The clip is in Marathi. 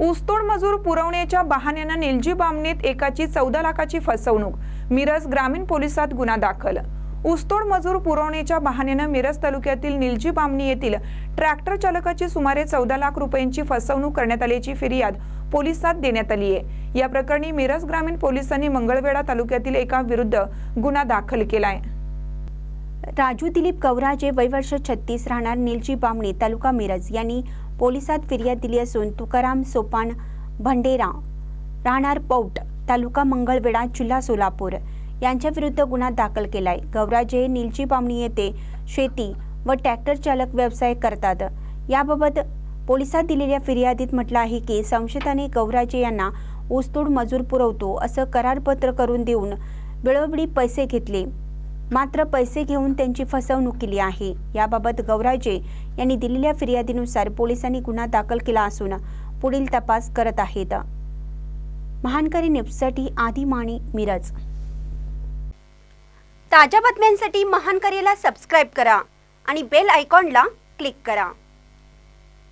ऊसतोड मजूर पुरवण्याच्या बहाण्यानं निलजी बामणीत एकाची चौदा लाखाची फसवणूक. मिरज ग्रामीण पोलिसात गुन्हा दाखल. ऊसतोड मजूर पुरवण्याच्या बहाण्यानं मिरज तालुक्यातील निलजी बामणी येथील ट्रॅक्टर चालकाची सुमारे चौदा लाख रुपयांची फसवणूक करण्यात आल्याची फिर्याद पोलिसात देण्यात आली आहे. या प्रकरणी मिरज ग्रामीण पोलिसांनी मंगळवेढा तालुक्यातील एका विरुद्ध गुन्हा दाखल केला आहे राजू दिलीप गौराजे वयवर्ष छत्तीस राहणार निलजी बामणी तालुका मिरज. यांनी पोलिसात फिर्याद दिली असून तुकाराम सोपान भंडेरा राहणार पौट तालुका मंगळवेढा जिल्हा सोलापूर. यांच्याविरुद्ध गुन्हा दाखल केलाय. गौराजे निलजी बामणी येथे शेती व ट्रॅक्टर चालक व्यवसाय करतात. याबाबत पोलिसात दिलेल्या फिर्यादीत म्हटलं आहे की संशयिताने गौराजे यांना ऊसतोड मजूर पुरवतो असं करारपत्र करून देऊन वेळोवेळी पैसे घेतले. मात्र पैसे घेऊन त्यांची फसवणूक केली आहे. याबाबत गौराजे यांनी दिलेल्या फिर्यादीनुसार पोलिसांनी गुन्हा दाखल केला असून पुढील तपास करत आहेत. महानकरी न्यूजसाठी आदी माणी मिरज. ताज्या बातम्यांसाठी महानकरीला सबस्क्राईब करा आणि बेल आयकॉनला क्लिक करा.